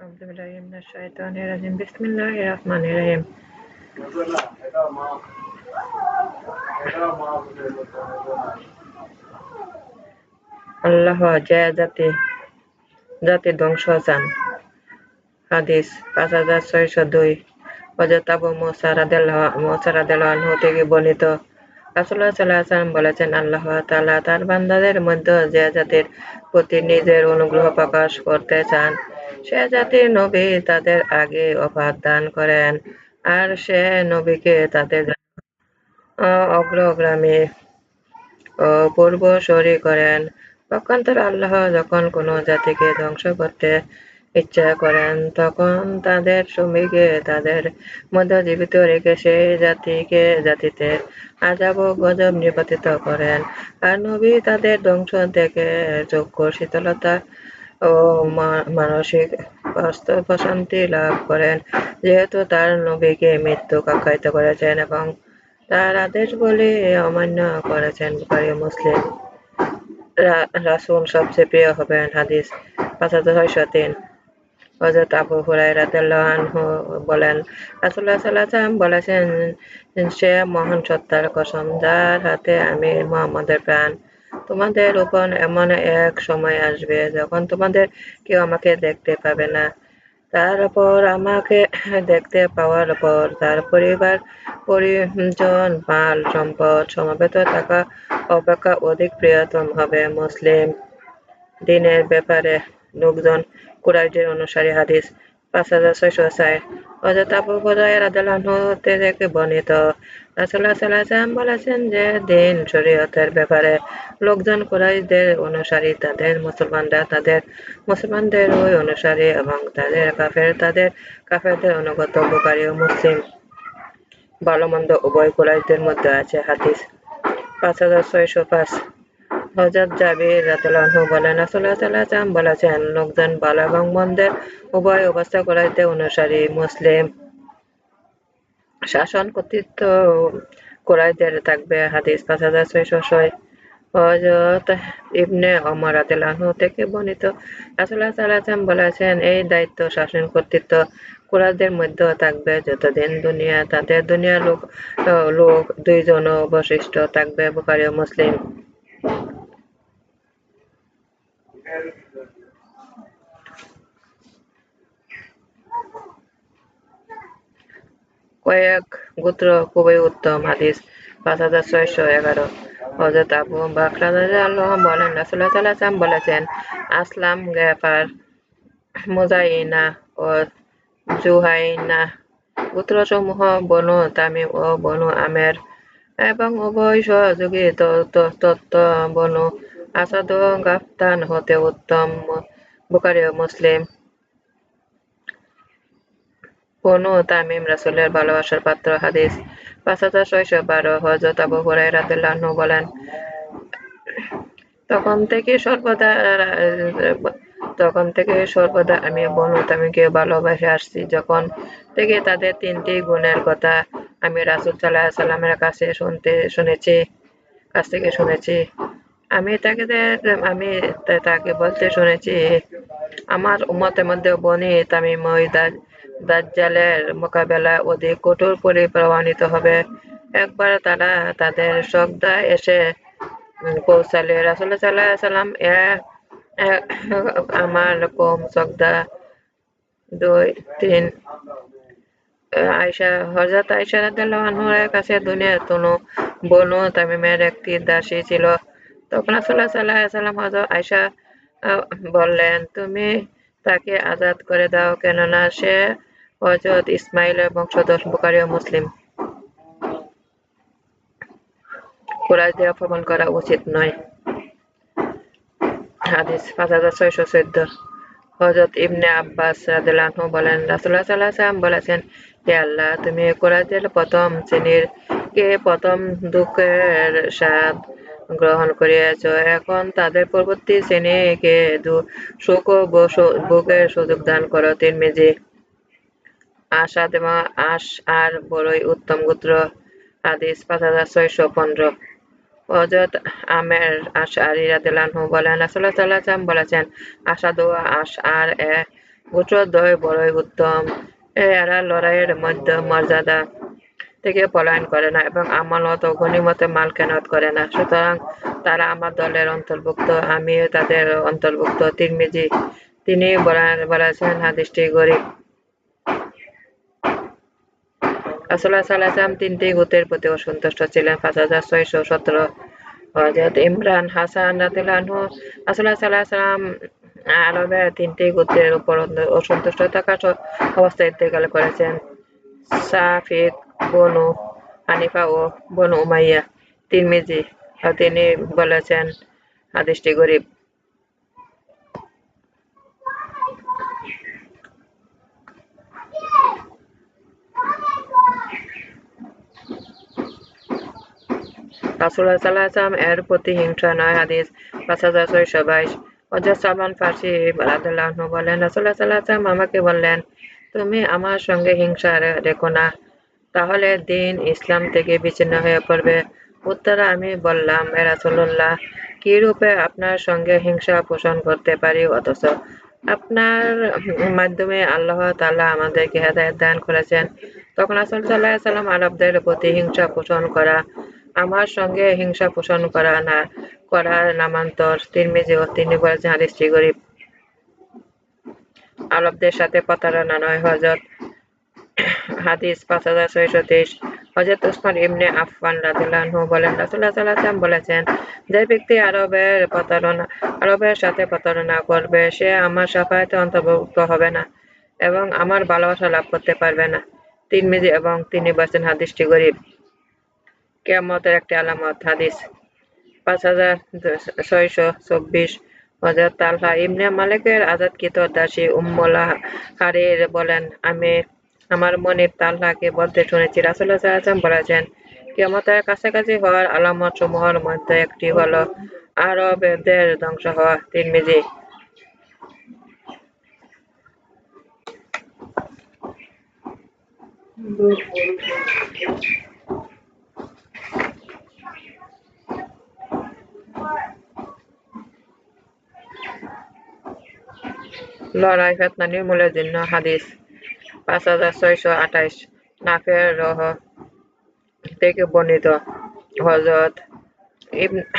أعوذ بالله من الشيطان الرجيم بسم الله الرحمن الرحيم আল্লাহ যে জাতি জাতি ধ্বংস চান হাদিস পাঁচ হাজার ছয়শ দুই হজরত আবু মোসারাদ থেকে বর্ণিত রাসুল্লাহ সাল্লাম বলেছেন আল্লাহ তালা তার বান্দাদের মধ্যে যে জাতির প্রতি নিজের অনুগ্রহ প্রকাশ করতে চান সে জাতির নবী তাদের আগে অফাত দান করেন, আর সে নবীকে তাদের অগ্রগামী ও পূর্বসরী করেন। পক্ষান্তর আল্লাহ যখন কোনো জাতিকে ধ্বংস করতে ইচ্ছা করেন, তখন তাদের শ্রমিকে তাদের মধ্যে জীবিত রেখে সেই জাতিকে, জাতিতে আজাব গজব নির্বাচিত করেন। আর নবী তাদের ধ্বংস থেকে চক্ষু শীতলতা ও মানসিক প্রশান্তি লাভ করেন। যেহেতু তার নবীকে মৃত্যু কাক্ষায়িত করেছেন এবং তার আদেশ বলে অমান্য করেছেন বুখারী মুসলিম। রাসুল সবচেয়ে প্রিয় হবেন হাদিস পাঁচ হাজার ছয়শো তিন। হজরত আবু হুরাইরা আনহু বলেন রাসুল্লাহ সাল্লাম বলেছেন, সে মহান সত্তার কসম, যার হাতে আমি মোহাম্মদের প্রাণ তোমাদের উপর এমন এক সময় আসবে যখন তোমাদের কেউ আমাকে দেখতে পাবে না। তারপর আমাকে দেখতে পাওয়ার পর তার পরিবার, পরিজন, মাল, সম্পদ সমবেত থাকা অপেক্ষা অধিক প্রিয়তম হবে। মুসলিম দিনের ব্যাপারে লোকজন কুরাইশের অনুসারী হাদিস পাঁচ হাজার ছয়শো ছয় হজরত আবু হুরায়রা রাদিয়াল্লাহু থেকে বর্ণিত রাসূলুল্লাহ সাল্লাল্লাহু বলেছেন যে দিন শরীয়তের ব্যাপারে লোকজন কুরাইশদের অনুসারী তাদের মুসলমানরা তাদের মুসলমানদের ওই অনুসারী এবং তাদের কাফের তাদের কাফেরদের অনুগত বুখারী ও মুসলিম ভালো মন্দ উভয় কুরাইশদের মধ্যে আছে হাদিস পাঁচ হাজার ছয়শো পাঁচ। হজরত জাবির বলেন বলেছেন, লোকজন ভালো এবং মন্দের উভয় অবস্থা করাইতে অনুসারী মুসলিম শাসন কর্তৃত্ব কোরাইদের থাকবে। হাদিস পাঁচ হাজার ছয়শো ছয়। হজরত ইবনে অমর থেকে বর্ণিত রাসূলুল্লাহ সাল্লাল্লাহু বলেছেন, এই দায়িত্ব শাসন কর্তৃত্ব কুরাইশদের মধ্যে থাকবে। যতদিন দুনিয়া, তাদের দুনিয়া লোক লোক দুইজন অবশিষ্ট থাকবে মুসলিম। কয়েক গোত্র খুবই উত্তম হাদিস, পাঁচ হাজার ছয়শো এগারো। হজরত আবু বলেন রাসুল্লাহ সাল্লাম বলেছেন, আসলাম গেফার মুজাইনা ও জুহাইনা গোত্রসমূহ বনু তামিম ও বনু আমের এবং উভয় সহযোগী তত্ত্ব বনু আসাদ গাফতান হতে উত্তম বুকারি মুসলিম বনু তামিম রাসুলের ভালোবাসার পাত্র হাদিস পাঁচ হাজার ছয়শো বারো হজরত আবু হুরাই রাদিল্লাহু বলেন, তখন থেকে সর্বদা, তখন থেকে সর্বদা আমি বনু তামিমকে ভালোবাসে আসছি। যখন থেকে তাদের তিনটি গুণের কথা আমি রাসুল সাল্লাহ সাল্লামের কাছে শুনতে, শুনেছি, কাছ থেকে শুনেছি। আমি তাকে আমি তাকে বলতে শুনেছি, আমার উম্মতের মধ্যে বনি তামিম দাজ্জালের মোকাবেলা অধিক কঠোর করে প্রমাণিত হবে। একবার তারা তাদের শ্রদ্ধা এসে পৌঁছালে সাল্লাহ সাল্লাম আমার কম শ্রদ্ধা দুই, তিন আয়সা হজরত আয়সা রাদিয়াল্লাহু কাছে দুনিয়ার তনু বনু তামিমের একটি দাসী ছিল। তখন সাল্লাল্লাহু সাল্লাম আয়েশা বললেন, তুমি তাকে আজাদ করে দাও কেননা সে হযরত ইসমাইলের বংশধর বুখারী ও মুসলিম। অপমান করা উচিত নয়। হাদিস পাঁচ হাজার ছয়শো চোদ্দ। হজরত ইবনে আব্বাস বলেন, রাসূলুল্লাহ সাল্লাল্লাহু আলাইহি বলেছেন, হে আল্লাহ, তুমি কুরাইশদের প্রথম শ্রেণির কে প্রথম দুঃখের স্বাদ গ্রহণ করিয়াছ। এখন তাদের পরবর্তী শ্রেণীকে সুখ ও ভোগের সুযোগ দান করো তিরমিজি আসাদ এবং আশ আর বড়ই উত্তম গোত্র হাদিস পাঁচ হাজার ছয়শো পনেরো। হজরত আমের আশআরি রাদিয়াল্লাহু বলেন, রাসূলুল্লাহ সাল্লাল্লাহু বলেছেন, আসাদ ও আশ আর এ গোত্রদ্বয় বড়ই উত্তম। এরা লড়াইয়ের মধ্যে মর্যাদা থেকে পলায়ন করে না এবং আমানত ও গনিমতে মাল কেনাত করে না। সুতরাং তারা আমার দলের অন্তর্ভুক্ত, আমিও তাদের অন্তর্ভুক্ত। তিরমিজি, তিনি বলেছেন, হাদিসটি গরিব। রাসুল্লাহ সাল্লাহাম তিনটি গোতের প্রতি অসন্তুষ্ট ছিলেন। পাঁচ হাজার ছয়শো সতেরো হজরত ইমরান, হাসান রাতিলানহু রাসুল্লাহ তিনটি গোত্রের উপর অসন্তুষ্ট থাকার অবস্থায় ইন্তেকাল করেছেন। সাফিক বনু হানিফা ও বনু উমাইয়া তিরমিজি তিনি বলেছেন হাদিসটি গরিব রাসুল্লাহ সাল্লাহাম এর প্রতি হিংসা নয়, হাদিস পাঁচ হাজার ছয়শো বাইশ। অজর সালমান ফার্সি রাদুল্লাহ বলেন রাসুল্লাহ সাল্লাহাম আমাকে বললেন, তুমি আমার সঙ্গে হিংসা রেখো না। তাহলে দিন ইসলাম থেকে বিচ্ছিন্ন হয়ে পড়বে। উত্তরে আমি বললাম রাসুল্লাহ কি রূপে আপনার সঙ্গে হিংসা পোষণ করতে পারি? অথচ আপনার মাধ্যমে আল্লাহ তাল্লাহ আমাদেরকে হেদায়ত দান করেছেন। তখন আসল সাল্লাহ সাল্লাম আরবদের প্রতি হিংসা পোষণ করা, আমার সঙ্গে হিংসা পোষণ করা না, করার নামান্তর তিরমিজি ও তিনি বলেছেন হাদিসটি গরিব আরবদের সাথে প্রতারণা নয় হজরত হাদিস, পাঁচ হাজার ছয়শো তেইশ। হজরত উসমান ইবনে আফফান রাদিল্লাহু বলেন রাসুল্লাহ সাল্লাম বলেছেন, যে ব্যক্তি আরবের প্রতারণা, আরবের সাথে প্রতারণা করবে, সে আমার সাফায়াতে অন্তর্ভুক্ত হবে না এবং আমার ভালোবাসা লাভ করতে পারবে না। তিরমিজি এবং তিনি বলছেন, হাদিসটি গরিব। কেয়ামতের একটি আলামত, হাদিস পাঁচ হাজার ছয়শো চব্বিশ। হজরত তালহা ইবনে মালিকের আজাদকৃত দাসী উম্মলা হারির বলেন, আমি আমার মনিব তালহাকে বলতে শুনেছি রাসুল্লাহ বলেছেন কেমতের কাছাকাছি হওয়ার আলামত সমূহের মধ্যে একটি হলো আরবদের ধ্বংস হওয়া। তিরমিজি। লড়াই, ফেতনা, নির্মূলের জন্য হাদিস। পাঁচ হাজার ছয়শো আঠাইশ। নাফের রহ থেকে বর্ণিত হজরত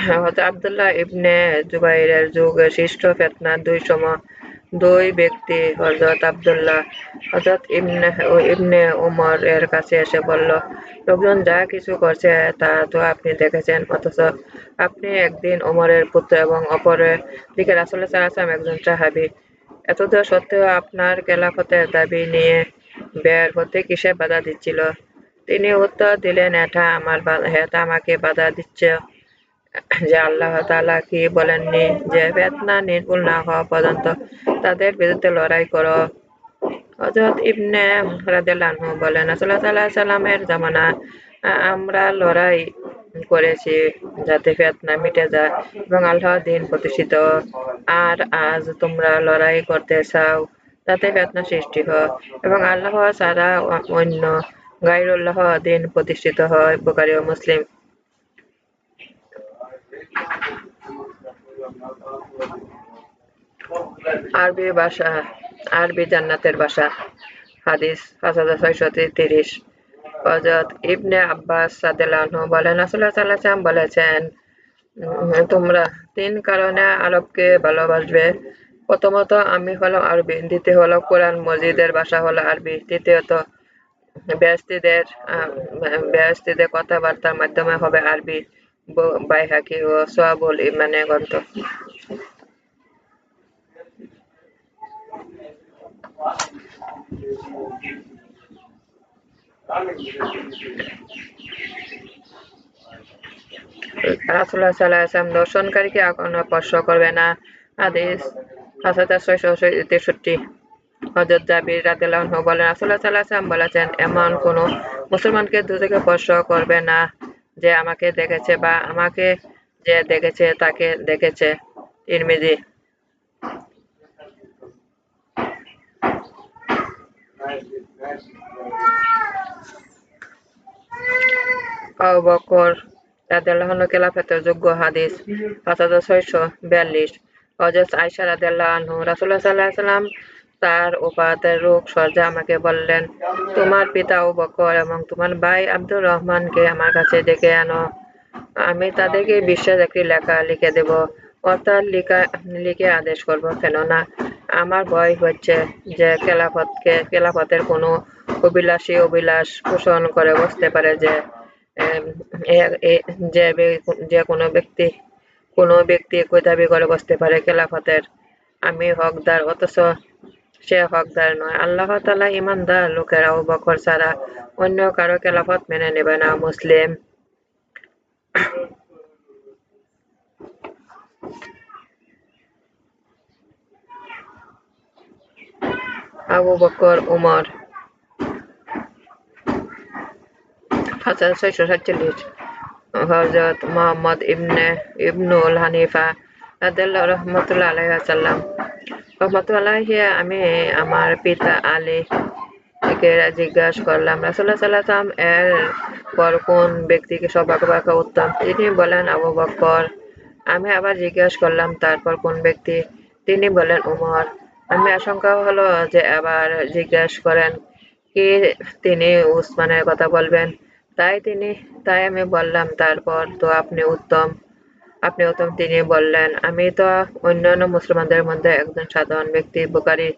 হজরত আবদুল্লাহ ইবনে জুবাইরের যুগে সৃষ্ট ফেতনা দুই সম, দুই ব্যক্তি হজরত আবদুল্লাহ হজরত ইবনে ইবনে উমর এর কাছে এসে বলল, লোকজন যা কিছু করছে তা তো আপনি দেখেছেন, অথচ আপনি একদিন ওমরের পুত্র এবং অপরের দিকে রাসুল্লাহ সাল্লাম একজন সাহাবি। এতদূর সত্ত্বেও আপনার খেলাফতের দাবি নিয়ে বের হতে কিসে বাধা দিচ্ছিল? তিনি উত্তর দিলেন, এটা আমার এটা আমাকে বাধা দিচ্ছে যে আল্লাহ তালা কি বলেননি যে বেতনা নির্মূল না হওয়া পর্যন্ত তাদের বিরুদ্ধে লড়াই করো। হজরত ইবনে রাদেলানহু বলেন আসল্লাহ সাল্লাহ সাল্লামের জামানা আমরা লড়াই করেছি যাতে ফেতনা মিটে যায়। এবং আল্লাহ দিন প্রতিষ্ঠিত। আর আজ তোমরা লড়াই করতে চাও, তাতে ফেতনা সৃষ্টি হয়। এবং আল্লাহ ছাড়া অন্য গাইরুল্লাহ দিন প্রতিষ্ঠিত হয় বুকারি মুসলিম। আরবি ভাষা, আরবি জান্নাতের ভাষা। হাদিস পাঁচ হাজার ছয়শো তিরিশ। হজরত ইবনে আব্বাস সাদেলানহু বলেন রাসুল্লাহ সাল্লাম বলেছেন তোমরা তিন কারণে আরবকে ভালোবাসবে। প্রথমত আমি হলাম আরবি, দ্বিতীয় হলো কোরআন মসজিদের ভাষা হলো আরবি, তৃতীয়ত ব্যস্তিদের ব্যস্তিদের কথাবার্তার মাধ্যমে হবে আরবি বাইহাকি ও সোয়াবুল ইমানে গ্রন্থ। রাসুল্লাহ সাল্লাহাম দর্শনকারীকে কখনো স্পর্শ করবে না। আদেশ তেষট্টি। জাবির বলেন রাসুল্লাহ সাল্লাহাম বলেছেন, এমন কোনো মুসলমানকে দুদিকে স্পর্শ করবে না যে আমাকে দেখেছে বা আমাকে যে দেখেছে তাকে দেখেছে। ইরমিজি আবু বকর রাদিয়াল্লাহু খেলাফতের যোগ্য হাদিস আনহু, রাসূলুল্লাহ সাল্লাল্লাহু আলাইহি সাল্লাম তার উপাতের রোগ সর্জা আমাকে বললেন, তোমার পিতা ও বকর এবং তোমার ভাই আব্দুর রহমানকে আমার কাছে ডেকে আনো। আমি তাদেরকে বিশ্বাস একটি লেখা লিখে দেব। অর্থাৎ লিখা, লিখে আদেশ করব। কেননা আমার ভয় হচ্ছে যে খেলাফতকে, খেলাফতের কোনো অভিলাষী অভিলাষ পোষণ করে বসতে পারে যে যে কোনো ব্যক্তি কোনো ব্যক্তি দাবি করে বসতে পারে খেলাফতের। আমি হকদার, অথচ সে হকদার নয়। আল্লাহ তালা ইমানদার লোকেরাও বকর ছাড়া অন্য কারও খেলাফত মেনে নেবে না, মুসলিম। আবু বকর উমর হাজার ছয়শো সাতচল্লিশ। হজরত মোহাম্মদ ইবনে, ইবনুল হানিফা আদাল্লাহ রহমতুল্লাহ আলাইসাল্লাম রহমতুল্লাহ আমি আমার পিতা আলী জিজ্ঞাসা করলাম রাসুল্লাহ সাল্লাম এর পর কোন ব্যক্তিকে সবাক বাকা উত্তম? তিনি বলেন, আবু বকর। আমি আবার জিজ্ঞাসা করলাম, তারপর কোন ব্যক্তি? তিনি বলেন উমর আমি আশঙ্কা হলো যে আবার জিজ্ঞাসা করেন কি তিনি উসমানের কথা বলবেন। তাই তিনি, তাই আমি বললাম, তারপর তো আপনি উত্তম আপনি উত্তম তিনি বললেন, আমি তো অন্যান্য মুসলমানদের মধ্যে একজন সাধারণ ব্যক্তি, বুকারি।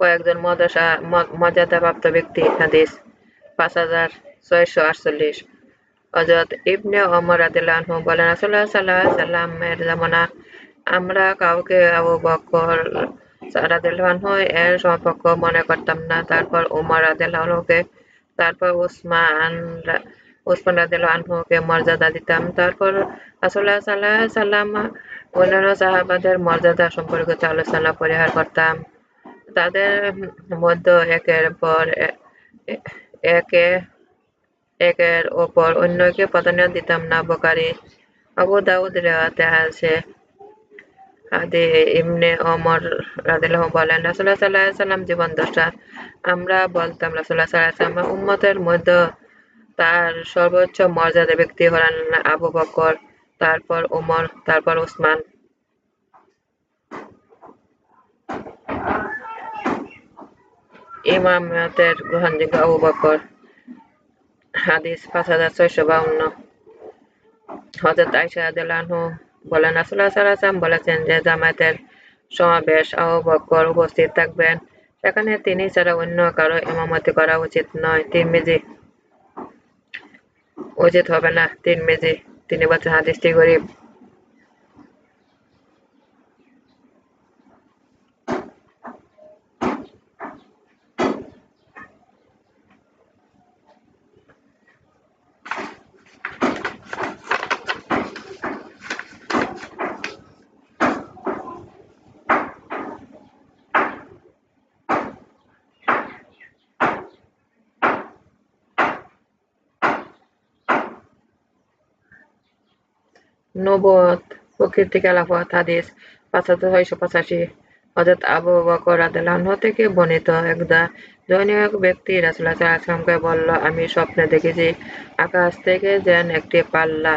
কয়েকজন মর্যাদাপ্রাপ্ত ব্যক্তি, হাদিস, পাঁচ হাজার ছয়শো আটচল্লিশ। হজরত ইবনে ওমর রাদিল্লাহু বলেন, রাসূলুল্লাহ সাল্লাল্লাহু আলাইহি সাল্লামের জামানা, আমরা কাউকে আবু বকর রাদিল্লাহু এর সম্পর্ক মনে করতাম না। তারপর উমর রাদিল্লাহুকে তারপর উসমান উসমান রাদিল্লাহুকে মর্যাদা দিতাম। তারপর রাসূলুল্লাহ সাল্লাল্লাহু আলাইহি সাল্লাম, অন্যান্য সাহাবাদের মর্যাদা সম্পর্কিত আলোচনা, পরিহার করতাম। তাদের মধ্যে একের পর একে একের ওপর অন্যকে প্রাধান্য দিতাম না, বকারি। আবু দাউদ রেওয়াতে আছে। আদি ইমনে ওমর রাদিল্লাহ বলেন রাসুল্লাহ সাল্লাহ সাল্লাম জীবন দশা আমরা বলতাম রাসুল্লাহ সাল্লাহ সাল্লাম উম্মতের মধ্যে তার সর্বোচ্চ মর্যাদা ব্যক্তি হলেন আবু বকর, তারপর উমর তারপর উসমান ইমামতের গ্রহণযোগ্য আবু বকর। হাদিস পাঁচ হাজার ছয়শো বাউন্ন। হজরত আইসা বলেন রাসুল্লাহ সাল্লাম বলেছেন যে, জামায়াতের সমাবেশ আবু বকর উপস্থিত থাকবেন। সেখানে তিনি ছাড়া অন্য কারও ইমামতি করা উচিত নয়। তিন মেজি উচিত হবে না। তিন মেজি তিনি বলছেন, হাদিসটি গরিব নবুয়ত প্রকৃতি খেলাফত হাদিস পাঁচ হাজার পঁচাশি। হজরত আবু বকর রাদিয়াল্লাহু থেকে বর্ণিত একদা জৈনিক ব্যক্তি রাসূলুল্লাহ সাল্লাল্লাহু বলল, আমি স্বপ্নে দেখেছি আকাশ থেকে যেন একটি পাল্লা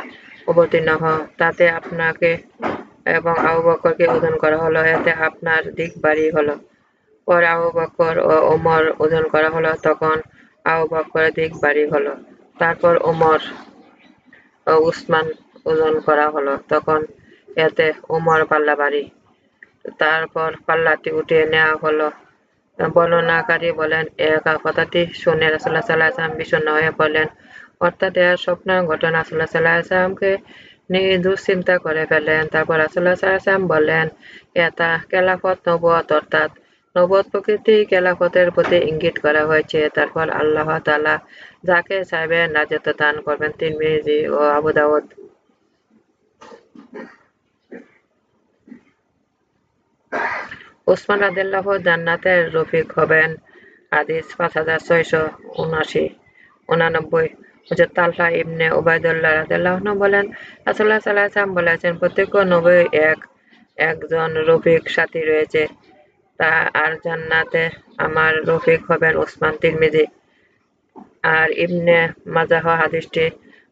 অবতীর্ণ হ, তাতে আপনাকে এবং আবু বকরকে ওজন করা হলো, এতে আপনার দিক বাড়ি হলো। পরে আবু বকর ও ওমর ওজন করা হলো, তখন আবু বকরের দিক বাড়ি হলো। তারপর ওমর ও উসমান ওজন করা হলো। তখন এতে উমর পাল্লা বাড়ি তারপর পাল্লাটি উঠিয়ে নেওয়া হলো। বর্ণনাকারী বলেন এ কথাটি শুনে রাসুল্লাহ সাল্লাহ আসলাম বিষণ্ণ হয়ে পড়লেন। অর্থাৎ এর স্বপ্ন ঘটনা রাসুল্লাহ সাল্লাহ আসলামকে নিয়ে দুশ্চিন্তা করে ফেলেন তারপর রাসুল্লাহ সাল্লাম বললেন, এটা কেলাফত নবত অর্থাৎ নবত প্রকৃতি কেলাফতের প্রতি ইঙ্গিত করা হয়েছে। তারপর আল্লাহ তালা যাকে সাহেবের রাজত্ব দান করবেন তিন ও আবুদাউদ ওসমান রাদিল্লাহ জান্নাতের রফিক হবেন হাদিস পাঁচ হাজার ছয়শো উনআশি উনানব্বই হজরত তালহা ইবনে ওবায়দুল্লাহ রাদিল্লাহ বলেন রাসুল্লাহ সাল্লাম বলেছেন, প্রত্যেক নবী এক, একজন রফিক সাথী রয়েছে। তা আর জান্নাতে আমার রফিক হবেন ওসমান তিরমিজি। আর ইবনে মাজাহ হাদিসটি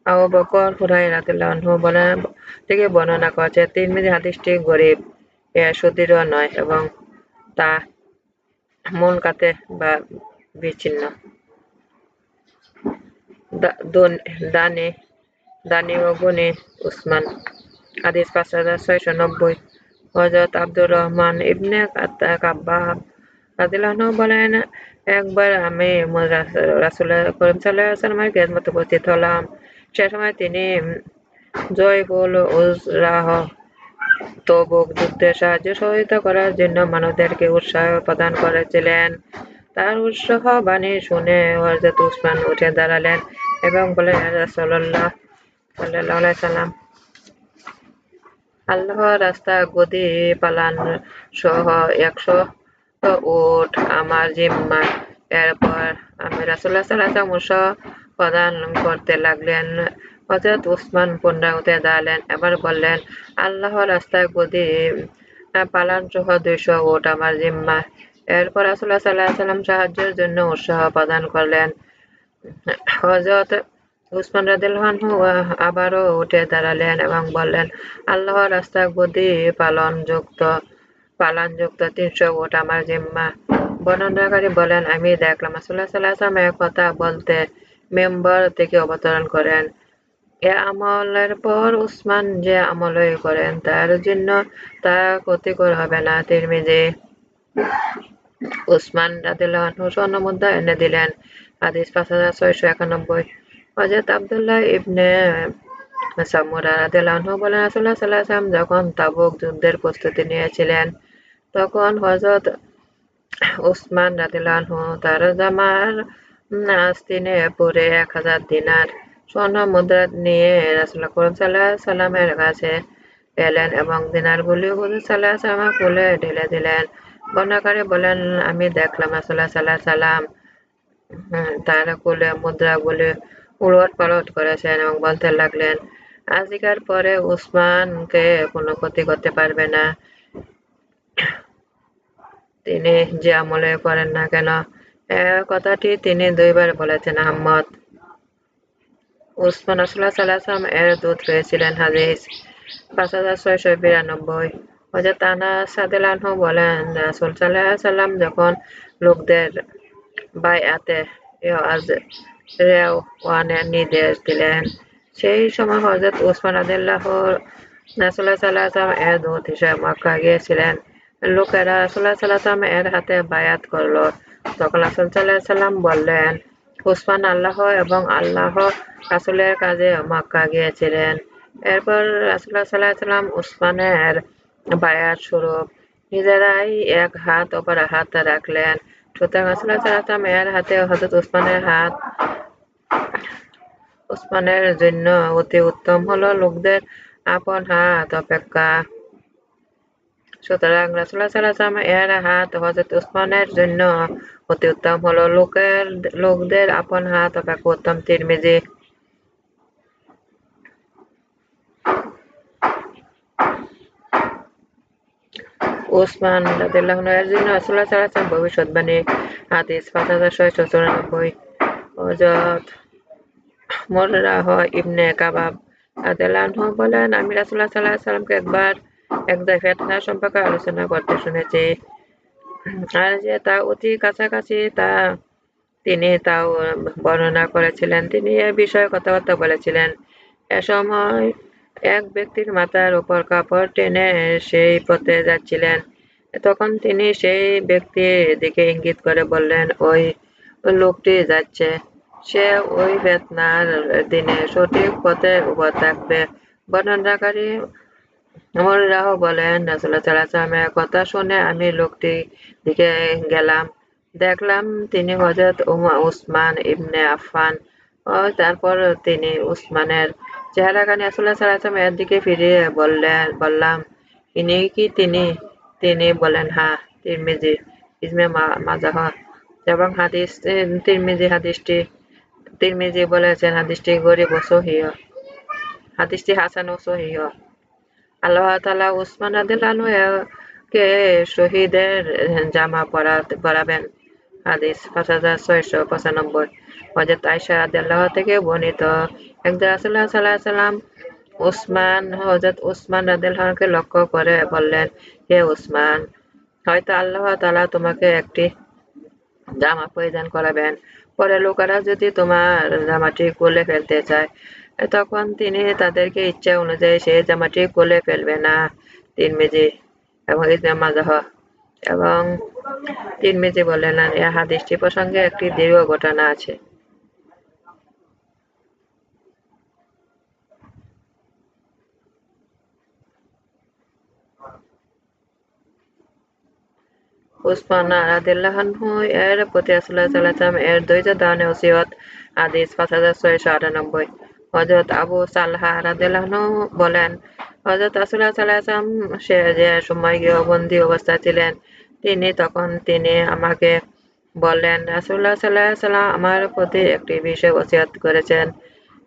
আবু বকর হুরায়রা রাদিয়াল্লাহু বলেন, থেকে বর্ণনা করেছে, তিরমিজি হাদিসটি গরিব। সুদৃঢ় নয় এবং তা মুনকাতে বা বিচ্ছিন্ন। দানি দানি ও গুনি উসমান। পাঁচ হাজার নব্বই। হজরত আব্দুর রহমান ইবনে রাদিল্লাহু বলেন, একবার আমি রাসুল করিম সাল্লামের খেদমত উপস্থিত হলাম। সে সময় তিনি জয়বুল উজরাহ তবুক যুদ্ধে সাহায্য সহযোগিতা করার জন্য মানুষদেরকে উৎসাহ প্রদান করেছিলেন। তার উৎসাহ বাণী শুনে হজরত উসমান উঠে দাঁড়ালেন এবং রাসূলুল্লাহ সাল্লাল্লাহু সাল্লাম আল্লাহ রাস্তা গদি পালান সহ একশো উঠ আমার জিম্মা এরপর আমি রাসুল্লাহ সাল্লাহ উৎসাহ প্রদান করতে লাগলেন। হজরত উসমান পুনরাউতে দাঁড়ালেন এবার বললেন আল্লাহ রাস্তায় গদি পালান সহ দুইশো উট আমার জিম্মা। এরপর রাসুল্লাহ সাল্লাহ সাল্লাম সাহায্যের জন্য উৎসাহ প্রদান করলেন। হজরত উসমান রাদিল্লাহু আবারও উঠে দাঁড়ালেন এবং বললেন আল্লাহ রাস্তায় গদি, পালনযুক্ত পালনযুক্ত তিনশো উট আমার জিম্মা। বর্ণনাকারী বলেন, আমি দেখলাম আসল্লাহ সাল্লাহ কথা বলতে মেম্বার থেকে অবতরণ করেন। এ আমলের পর উসমান যে আমলই করেন তার জন্য তা ক্ষতিকর হবে না, তিরমিজি। উসমান রাদিল্লাহ স্বর্ণ মুদ্রা এনে দিলেন। হাদিস পাঁচ হাজার ছয়শো একানব্বই। হজরত আবদুল্লাহ ইবনে সামুরা রাদিল্লাহ বলেন রাসুল্লাহ সাল্লাহ যখন তাবুক যুদ্ধের প্রস্তুতি নিয়েছিলেন, তখন হজরত উসমান রাদিল্লাহ তার জামার আস্তিনে পরে এক হাজার দিনার স্বর্ণ মুদ্রা নিয়ে রাসুল্লাহ করিম সাল্লাহ সাল্লামের কাছে এলেন এবং দিনারগুলি হুজুর সাল্লাহ সাল্লাম খুলে ঢেলে দিলেন। বর্ণাকারী বলেন, আমি দেখলাম রাসুল্লাহ সাল্লাহ সাল্লাম তার কুলে মুদ্রাগুলি উলট পালট করেছেন এবং বলতে লাগলেন, আজিকার পরে উসমানকে কোনো ক্ষতি করতে পারবে না। তিনি যে আমলে করেন না কেন? কথাটি তিনি দুইবার বলেছেন, আহমদ উসমান আসল্লাহ সাল্লাম এর দূত হয়েছিলেন হাদিস। পাঁচ হাজার ছয়শো বিরানব্বই। হজরত আনা সাদেলানহ বলেন, রাসুল সাল্লাহ সাল্লাম যখন লোকদের বাই আতে বাইয়াতে ওয়ানের নির্দেশ দিলেন, সেই সময় হজরত উসমান আদিল্লাহ রাসুল্লাহ সাল্লাহ এর দূত হিসেবে মক্কা গিয়েছিলেন। লোকেরা রাসুল্লাহ সাল্লাম এর হাতে বায়াত করল। তখন রাসুল সাল্লাহ সাল্লাম বললেন উসমান আল্লাহ এবং আল্লাহ রাসুলের কাজে মক্কা গিয়েছিলেন। এরপর রাসুল্লাহ সাল্লাহ সাল্লাম উসমানের বায়াত স্বরূপ নিজেরাই এক হাত অপর হাত রাখলেন। সুতরাং রাসুল্লাহ সাল্লাম এর হাতে হজরত উসমানের হাত উসমানের জন্য অতি উত্তম হলো লোকদের আপন হাত অপেক্ষা। সুতরাং রাসুল্লাহ এর হাত হজরত উসমানের জন্য অতি উত্তম হলো। লোকের, লোকদের আপন হাত অপেক্ষা উত্তম তিরমিজি। ওসমান রাদিল্লাহ এর জন্য রাসুল্লাহ সাল্লাম ভবিষ্যৎবাণী। হাদিস পাঁচ হাজার ছয়শো চুরানব্বই। হজরত মোররাহ ইবনে কাবাব রাদিল্লাহ বলেন, আমি রাসুল্লাহ সাল্লাহ সাল্লামকে একবার একদা ফেতনা সম্পর্কে আলোচনা করতে শুনেছি। আর যে তা অতি কাছাকাছি তা তিনি তাও বর্ণনা করেছিলেন। তিনি এ বিষয়ে কথাবার্তা বলেছিলেন। এ সময় এক ব্যক্তির মাথার উপর কাপড় টেনে সেই পথে যাচ্ছিলেন। তখন তিনি সেই ব্যক্তির দিকে ইঙ্গিত করে বললেন, ওই লোকটি যাচ্ছে। সে ওই বেতনার দিনে সঠিক পথে উপর থাকবে। বর্ণনাকারী রাহ বলেন রাসুল্লাহ কথা শুনে আমি লোকটি দিকে গেলাম। দেখলাম তিনি হজরত উসমান ইবনে আফান ও তারপর তিনি উসমানের চেহারাখানি আসল্লাহ সাল্লাম এর দিকে ফিরিয়ে বললেন, বললাম, ইনি কি তিনি? তিনি বলেন হা তিরমিজি, ইসমে মাজাহ এবং হাদিস, তিরমিজি হাদিসটি, তিরমিজি বলেছেন হাদিসটি গরিব ও সহিহ। হাদিসটি হাসান ও সহিহ। আল্লাহ তালা উসমান আদিল কে শহীদের জামা পরা, পরাবেন। হাদিস পাঁচ হাজার ছয়শো পঁচানব্বই। হজরত আয়সা রাদিয়াল্লাহ থেকে বর্ণিত একদা রাসূলুল্লাহ সাল্লাল্লাহু আলাইহি সাল্লাম উসমান হজরত উসমান রাদিয়াল্লাহুকে লক্ষ্য করে বললেন, হে উসমান, হয়তো আল্লাহ তাআলা তোমাকে একটি জামা পরিধান করাবেন। পরে লোকেরা যদি তোমার জামাটি খুলে ফেলতে চায় তখন তিনি তাদেরকে ইচ্ছা অনুযায়ী সেই জামাটি খুলে ফেলবে না, তিন মেজি এবং ইসলাম মাজাহ। এবং তিন মেজি বললেন এ হাদিসটি প্রসঙ্গে একটি দীর্ঘ ঘটনা আছে। উসমান রাদিয়াল্লাহু এর প্রতি আলাইহি ওয়াসাল্লাম এর ধৈর্য দানে ওসিয়ত হাদিস 5698 হযরত আবু সালহা রাদিয়াল্লাহু বলেন, হযরত রাসূলুল্লাহ সাল্লাল্লাহু আলাইহি সে যে সময় গৃহবন্দী অবস্থায় ছিলেন, তিনি তখন তিনি আমাকে বললেন, রাসূলুল্লাহ সাল্লাল্লাহু আলাইহি ওয়াসাল্লাম আমার প্রতি একটি বিষয় ওসিয়ত করেছেন।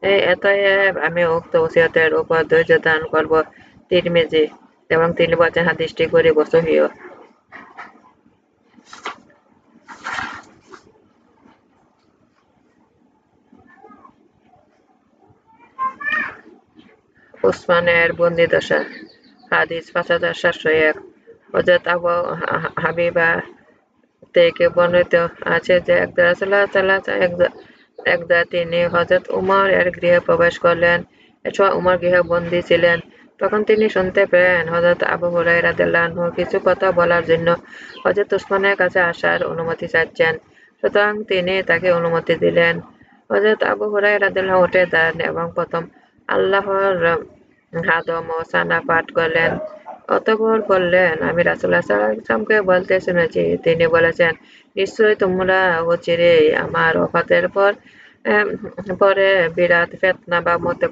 এই এতএব আমি উক্ত ওসিয়তের উপর ধৈর্য দান করব। তিরমিজি এবং তিনি বলেছেন, হাদিসটি গরিব ও উসমানের বন্দিদশা, হাদিস পাঁচ হাজার সাতশো এক। হজরত আবু হাবিবা থেকে বর্ণিত আছে যে, একদা একদা তিনি হজরত উমর এর গৃহে প্রবেশ করলেন। এসময় উমর গৃহবন্দী ছিলেন। তখন তিনি শুনতে পেলেন হজরত আবু হুরায়রা রাদিয়াল্লাহু কিছু কথা বলার জন্য হজরত উসমানের কাছে আসার অনুমতি চাচ্ছেন। সুতরাং তিনি তাকে অনুমতি দিলেন। হজরত আবু হুরায়রা রাদিয়াল্লাহু উঠে দাঁড়ান এবং প্রথম আল্লাহর হাদম ও সানা পাঠ করলেন। অতঃপর বললেন, আমি আলাইহি ওয়াসাল্লামকে বলতে শুনেছি, তিনি বলেছেন, নিশ্চয়ই তোমরা অচিরেই আমার ওফাতের পর পরে বিরাট ফিতনা বা মত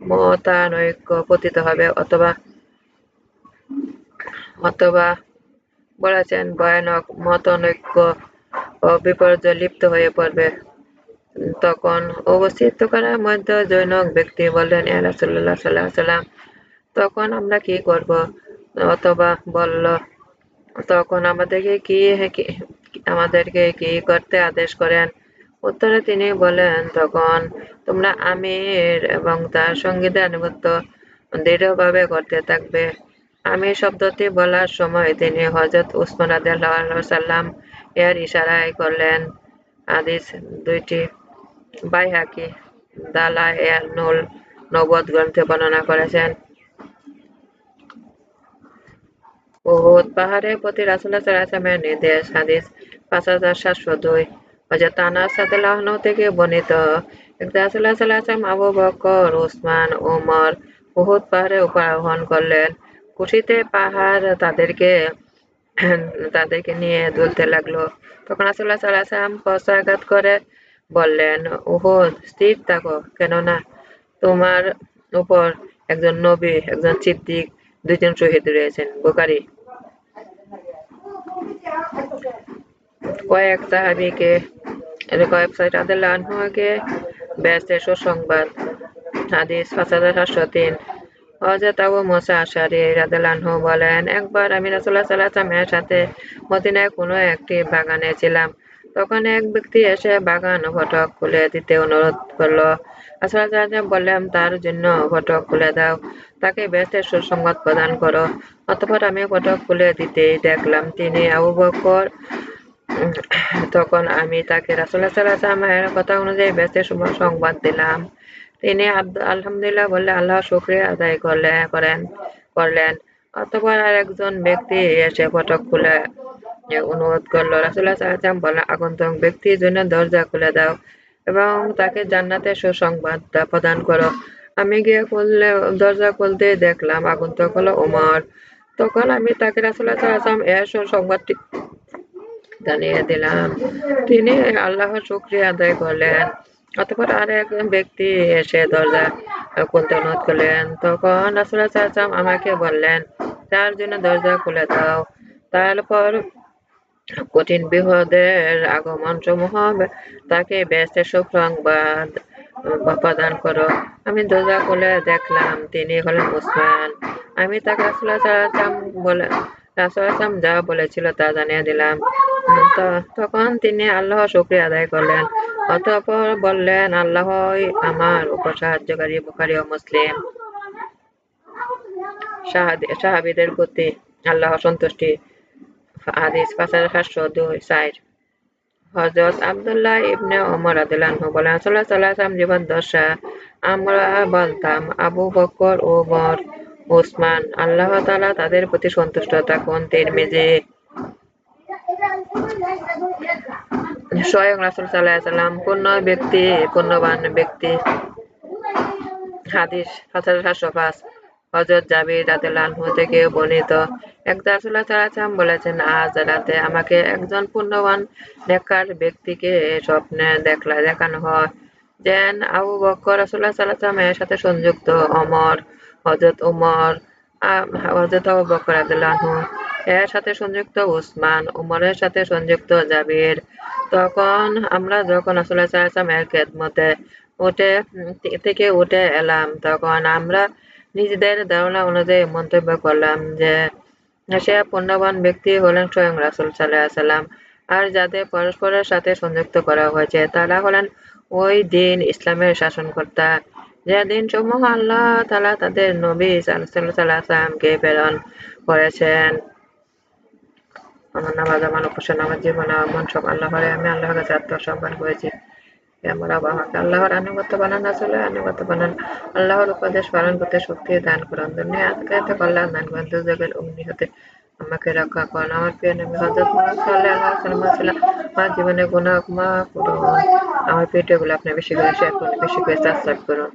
মতানৈক্য পতিত হবে। অথবা অথবা বলেছেন, ভয়ানক মতানৈক্য ও বিপর্যয় লিপ্ত হয়ে পড়বে। তখন উপস্থিত করার মধ্যে জৈনক ব্যক্তি বললেন রাসূলুল্লাহ সাল্লাল্লাহু আলাইহি ওয়াসাল্লাম, তখন আমরা কি করব? অথবা বলল, তখন আমাদেরকে কি আমাদেরকে কি করতে আদেশ করেন? উত্তরে তিনি বলেন তখন তোমরা আমির এবং তার সঙ্গীদের আনুগত্য দৃঢ়ভাবে করতে থাকবে। আমির শব্দটি বলার সময় তিনি হজরত উসমান রাদিয়াল্লাহু সাল্লাম এর ইশারায় করলেন। আদিস দুইটি বাইহাকি দালা এর নুল নবদ গ্রন্থে বর্ণনা করেছেন। উহুদ পাহাড়ের প্রতি রাসূলুল্লাহ সাল্লাল্লাহু নির্দেশ, হাদিস পাঁচ হাজার সাতশো দুই। হযরত আনাস রাদিয়াল্লাহু থেকে বর্ণিত আলাইহি ওয়াসাল্লাম আবু বকর, উসমান ওমর উহুদ পাহাড়ে উপর আরোহণ করলেন। খুশিতে পাহাড় তাদেরকে তাদেরকে নিয়ে দুলতে লাগল। তখন সাল্লাল্লাহু আলাইহি পশ্চাৎ করে বললেন উহুদ স্থির থাকো, কেননা তোমার উপর একজন নবী, একজন সিদ্দিক, দুইজন শহীদ রয়েছেন। বুখারী কয়েক সাহাবিকে কয়েক রাদিয়াল্লাহু আনহুকে ব্যস্তের সুসংবাদ, হাদিস পাঁচ হাজার সাতশো তিন। হযরত আবু মুসা আশারি রাদিয়াল্লাহু বলেন, একবার আমি রাসূলুল্লাহ সাল্লাল্লাহু আলাইহি ওয়াসাল্লামের সাথে মদিনায় কোনো একটি বাগানে ছিলাম। তখন এক ব্যক্তি এসে বাগান ফটক খুলে দিতে অনুরোধ করল। রাসূলুল্লাহ বললেন, তার জন্য ফটক খুলে দাও, তাকে বেহেশতের সুসংবাদ প্রদান করো। অতঃপর আমি ফটক খুলে দিতেই দেখলাম তিনি আবু বকর। তখন আমি তাকে রাসূলুল্লাহ সাল্লাল্লাহু আলাইহি কথা অনুযায়ী বেহেশতের সংবাদ দিলাম। তিনি আলহামদুলিল্লাহ বললে আল্লাহ শুক্রিয়া আদায় করলে, করেন, করলেন। অতপর আর একজন ব্যক্তি এসে ফটক খুলে অনুরোধ করল। রাসূলুল্লাহ সাল্লাল্লাহু আলাইহি আগন্তুক ব্যক্তির জন্য দরজা খুলে দাও এবং তাকে জান্নাতের সুসংবাদ প্রদান করো। আমি গিয়ে খুললে, দরজা খুলতে দেখলাম আগন্তুক হলো ওমর তখন আমি তাকে রাসূলুল্লাহ সাল্লাল্লাহু আলাইহি এর সুসংবাদটি জানিয়ে দিলাম। তিনি আল্লাহর শুকরিয়া আদায় করলেন। অতপর আর এক ব্যক্তি এসে দরজা খুলতে অনুরোধ করলেন। তখন রাসূলুল্লাহ সাল্লাল্লাহু আলাইহি আমাকে বললেন, তার জন্য দরজা খুলে দাও। তারপর কঠিন বিপদের আগমন সমূহ তাকে বেহেশতের সুসংবাদ প্রদান করো। আমি দরজা খুলে দেখলাম তিনি হলেন উসমান আমি তাকে সাল্লাল্লাহু বলে রাসূলুল্লাহ যা বলেছিল তা জানিয়ে দিলাম। তখন তিনি আল্লাহ শুক্রিয়া আদায় করলেন। অতঃপর বললেন, আল্লাহই আমার উপর সাহায্যকারী বুখারি ও মুসলিম। সাহাবীদের প্রতি আল্লাহ সন্তুষ্টি। হাজার দুই সাইড। হজরত আবদুল্লাহ ইবনে ওমর আনহু বলেন, রাসূলুল্লাহ সাল্লাল্লাহু আলাইহি ওয়াসাল্লাম জীবদ্দশা আমরা বলতাম, আবু বকর ও ওমর, ওসমান, আল্লাহ তাআলা তাদের প্রতি সন্তুষ্ট থাকুন, তিরমিজি। স্বয়ং রাসূল সাল্লাল্লাহু আলাইহি ওয়াসাল্লাম পূর্ণ ব্যক্তি, পূর্ণবান ব্যক্তি। হাদিস সাতশো পাঁচ। হজরত জাবির আনহু থেকে বর্ণিত। একদা আলাইহি ওয়াসাল্লাম বলেছেন, আজ রাতে আমাকে একজন পূর্ণবান নেককার ব্যক্তিকে স্বপ্নে দেখলা, দেখানো হয়, যেন আবু বকর রাসূলুল্লাহ সাল্লাল্লাহু আলাইহি সাথে সংযুক্ত। অমর, হযরত উমর হযরত আবু বকর আনহু এর সাথে সংযুক্ত, উসমান উমরের সাথে সংযুক্ত, জাবির। তখন আমরা যখন আলাইহি ওয়াসাল্লামের খেদমতে উঠে থেকে উঠে এলাম, তখন আমরা নিজেদের ধারণা অনুযায়ী মন্তব্য করলাম যে, সে পূর্ণবান ব্যক্তি হলেন স্বয়ং রাসূল সাল্লাল্লাহু আলাইহি ওয়াসাল্লাম। আর যাদের পরস্পরের সাথে সংযুক্ত করা হয়েছে, তারা হলেন ওই দিন ইসলামের শাসনকর্তা। যে দিন সমূহ আল্লাহ তালা তাদের নবী সাল্লাল্লাহু প্রেরণ করেছেন। আমার নামাজ, আমার উপাসনা আমার জীবন, আমার সব আল্লাহরে, আমি আল্লাহর কাছে আত্মসম্মান করেছি। আল্লাহর আনুগত্য বানান আসলে আনুগত্য বানান আল্লাহর উপদেশ পালন করতে শক্তি দান করুন। দুনিয়া আজকে কল্যাণ দান করুন। দুর্যোগের অগ্নি হতে আমাকে রক্ষা করুন। আমার প্রিয় নবী হজরত আমার জীবনে গুণা করুন। আমার পেটে গুলো আপনি বেশি করে শেয়ার করুন, বেশি করে সাবস্ক্রাইব করুন।